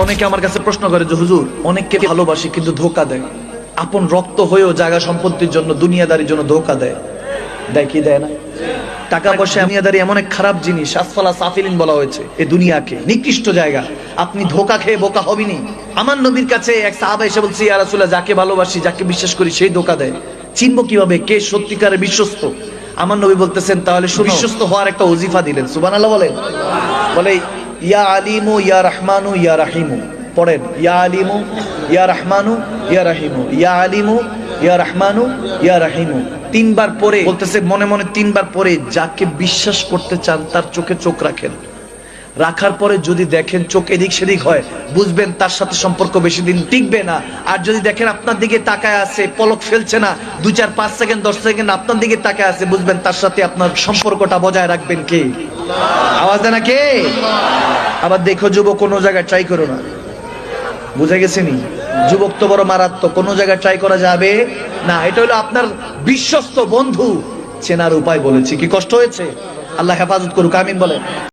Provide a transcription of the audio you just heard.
অনেকে আমার কাছে প্রশ্ন করে যে হুজুর অনেককে ভালোবাসি কিন্তু ধোকা দেয়। আপন রক্ত হয়েও জায়গা সম্পত্তির জন্য দুনিয়াদারির জন্য ধোকা দেয়। দেয় কি দেয় না? টাকা পয়সা দুনিয়াদারি এমন এক খারাপ জিনিস আসফালা সাফিলিন বলা হয়েছে এই দুনিয়াকে। নিকৃষ্ট জায়গা। আপনি ধোকা খেয়ে বোকা হবিনি আমার নবীর কাছে এক সাহাবা এসে বলছি ইয়া রাসূলুল্লাহ যাকে ভালোবাসি যাকে বিশ্বাস করি সেই ধোকা দেয়। চিনবো কীভাবে? কে সত্যিকারের বিশ্বস্ত? আমার নবী বলতেছেন তাহলে শুনো, বিশ্বস্ত হওয়ার একটা ওজিফা দিলেন। সুবহানাল্লাহ বলেন। বলে ইয়া আলিমু, ইয়া রহমানু, ইয়া রাহিমু। পড়েন, ইয়া আলিমু, ইয়া রহমানু, ইয়া রাহিমু। ইয়া আলিমু, ইয়া রহমানু, ইয়া রাহিমু। তিনবার পরে বলতেছে মনে মনে তিনবার পরে যাকে বিশ্বাস করতে চান তার চোখে চোখ রাখেন। রাখার পরে যদি দেখেন চোখ এদিক সেদিক হয়, বুঝবেন তার সাথে সম্পর্ক বেশি দিন টিকবে না। আর যদি দেখেন আপনার দিকে তাকায় আছে, পলক ফেলছে না, দুই চার পাঁচ সেকেন্ড, দশ সেকেন্ড আপনার দিকে তাকায় আছে, বুঝবেন তার সাথে আপনার সম্পর্কটা বজায় রাখবেন কে? আওয়াজ দেয় না কে? আবার দেখো, যুবক কোনো জায়গায় ট্রাই করো না। বুঝে গেছে নি? যুবক তো বড় মারাত্মক, কোনো জায়গায় ট্রাই করা যাবে না। এটা হলো আপনার বিশ্বস্ত বন্ধু। চেনার উপায় বলেছি। কি কষ্ট হয়েছে? আল্লাহ হেফাজত করুক, আমিন বলেন।